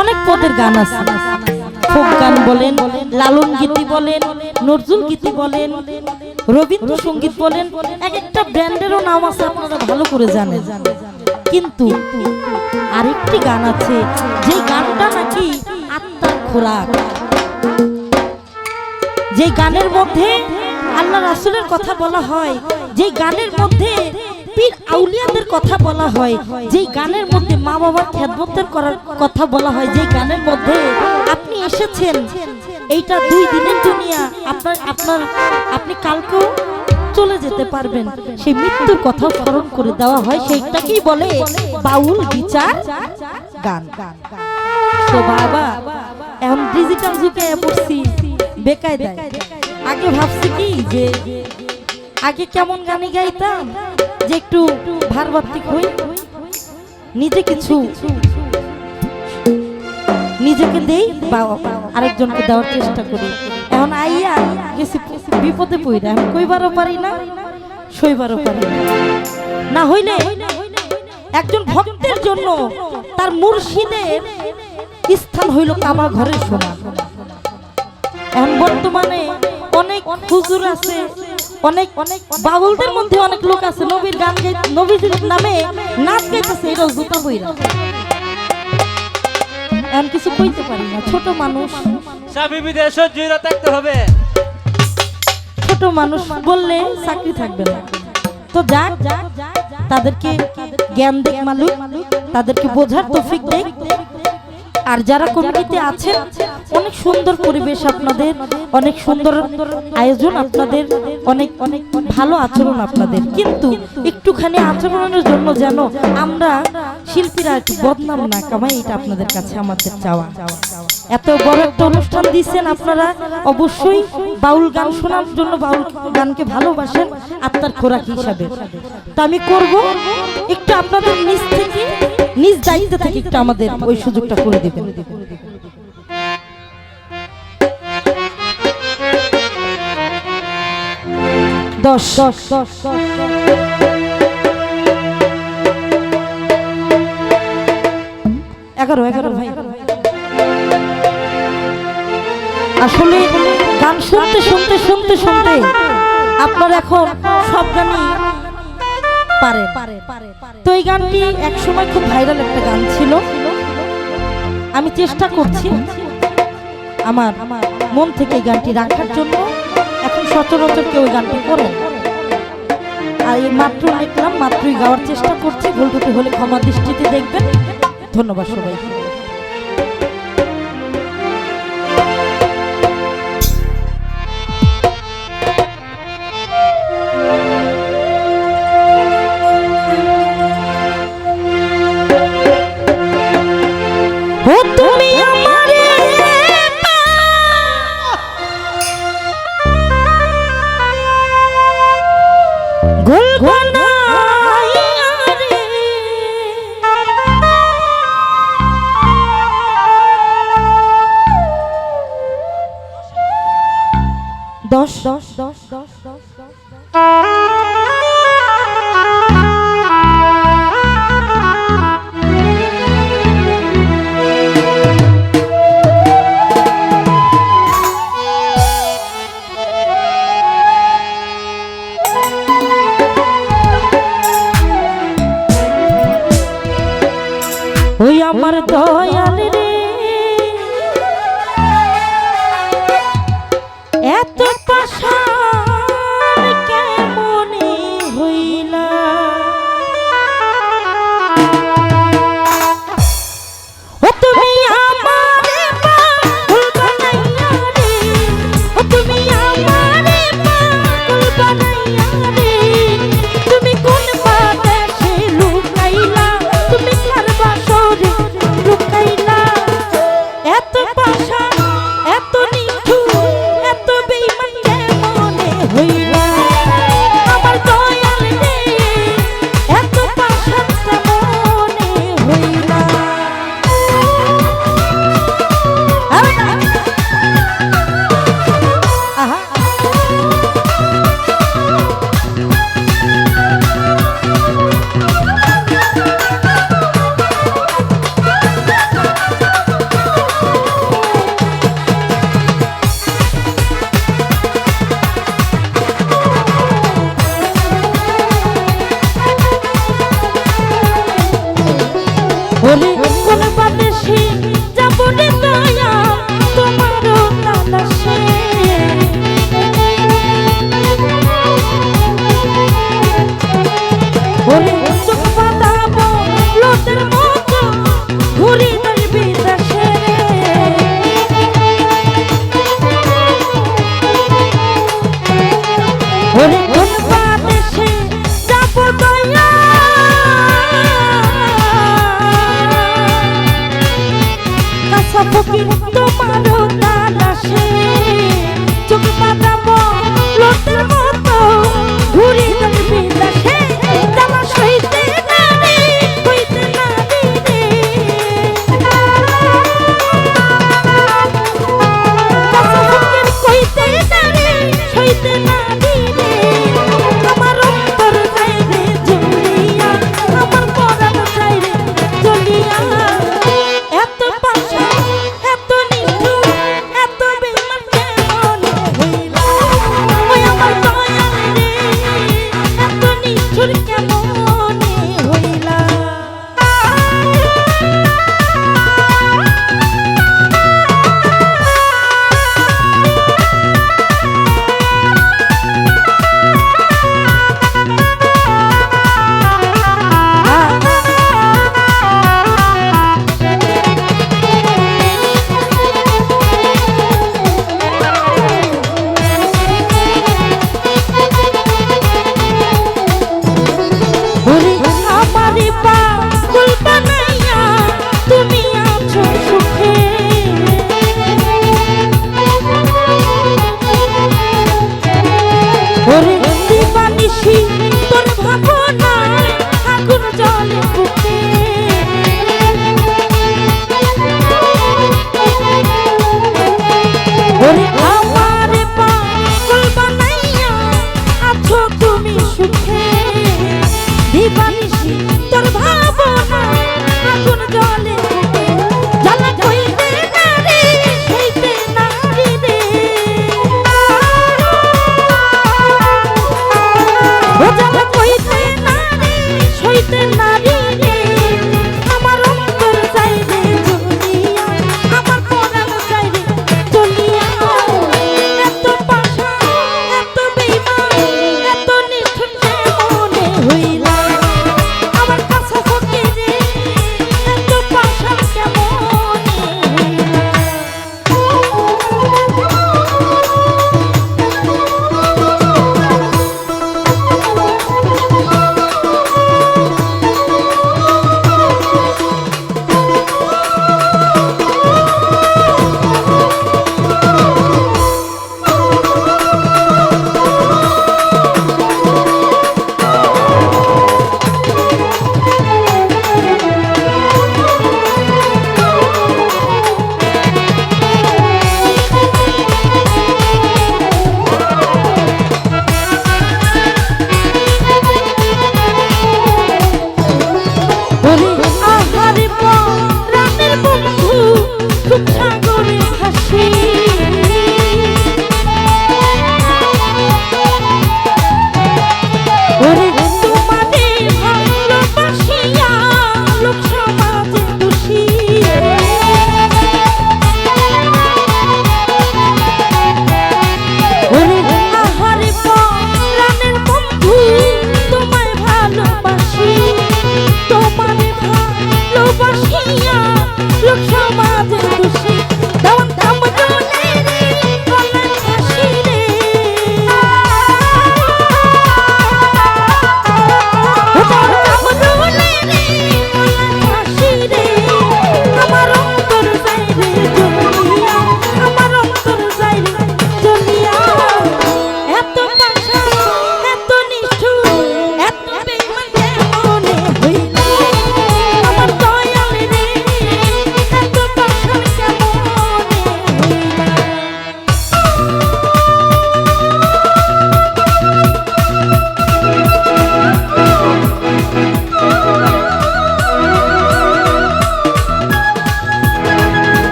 অনেক পদের গান আছে। ফোক গান বলেন, লালন গীতি বলেন, নজরুল গীতি বলেন, রবীন্দ্রসঙ্গীত বলেন এক একটা ব্র্যান্ডেরও নাম আছে আপনারা ভালো করে জানেন। কিন্তু আরেকটি গান আছে যে গানটা নাকি আত্মার খোরাক। যে গানের মধ্যে আল্লাহ রাসুলের কথা বলা হয় যে গানের মধ্যে পীর আউলিয়াদের কথা বলা হয় যে গানের মধ্যে মা বাবার খেদমতের করার কথা বলা হয় যে গানের মধ্যে আপনি এসেছেন, এইটা দুই দিনের দুনিয়া, আপনার আপনার, আপনি কালকেও চলে যেতে পারবেন। সেই মৃত্যুর কথা স্মরণ করে দেওয়া হয়, সেইটাকেই বলে বাউল বিচার গান। তো বাবা, এখন ডিজিটাল যুগে পড়ছি বেকায় আগে ভাবছি কি যে, আগে কেমন গানে গাইতাম যে একটু ভারবাত্তিক হই, নিজে কিছু নিজেকে দেই বা আরেকজনকে দেওয়ার চেষ্টা করি। এখন আইয়া গেছি বিপদে পড়ি এখন কইবারও পারি না, সইবারও পারি না। হইলে একজন ভক্তের জন্য তার মুর্শিদের স্থান হইল কাবা ঘরের সমান এখন বর্তমানে অনেক হুজুর আছে অনেক অনেক বাউলদের মধ্যে অনেক লোক আছে নবীর গান গাই নবীর নামে নাচ গাইতেছে এটাও জুতা বইরা। এখন কিছু কইতে পারি না ছোট মানুষ। স্বামী বিদেশ সহ্য থাকতে হবে। ছোট মানুষ বললে চাকরি থাকবে না। তো যাক তাদেরকে জ্ঞান দেখ মালুক তাদেরকে বোঝার তৌফিক দেখ আর যারা কমিটিতে আছেন অনেক সুন্দর পরিবেশ আপনাদের, অনেক সুন্দর আয়োজন আপনাদের, অনেক অনেক ভালো আচরণ আপনাদের। কিন্তু একটুখানি আচরণের জন্য যেন আমরা শিল্পীরা একটু বদনাম না কামাই, এটা আপনাদের কাছে আমাদের চাওয়া। এত বড় একটা অনুষ্ঠান দিচ্ছেন আপনারা, অবশ্যই বাউল গান শোনার জন্য বাউল গানকে ভালোবাসেন আপনার খোরাক হিসাবে। তা আমি করব, একটু আপনাদের নিজ থেকে, নিজ দায়িত্ব থেকে একটু আমাদের ওই সুযোগটা করে দিবেন। দশ। দশ দশ এগারো এগারো ভাই। আসলে গান শুনতে শুনতে শুনতে শুনতে আপনার এখন সব গানই পারেন। তো এই গানটি এক সময় খুব ভাইরাল একটা গান ছিল। আমি চেষ্টা করছি আমার মন থেকে এই গানটি রাখার জন্য। সচরাচর কেউ গানটি করেন আর এই মাত্র লিখলাম মাত্রই গাওয়ার চেষ্টা করছি। ভুল হলে ক্ষমা দৃষ্টিতে দেখবেন। ধন্যবাদ সবাইকে।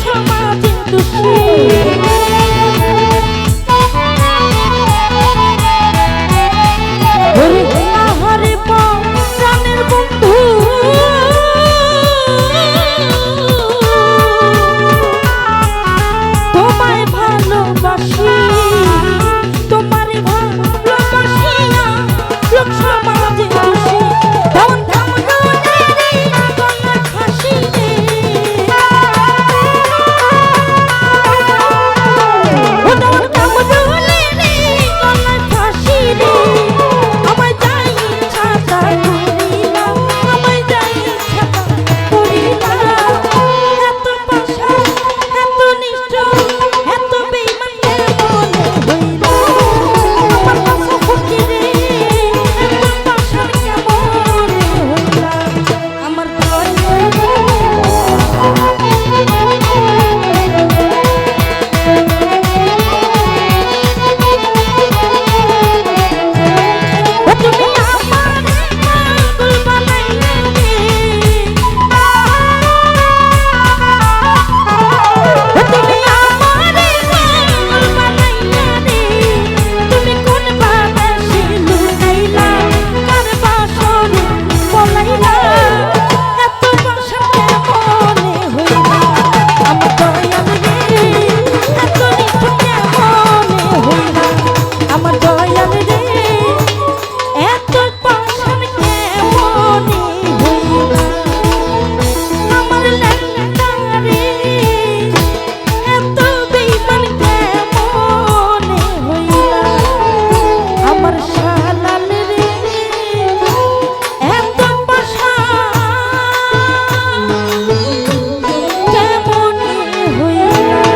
ক্ষমা কিন্তু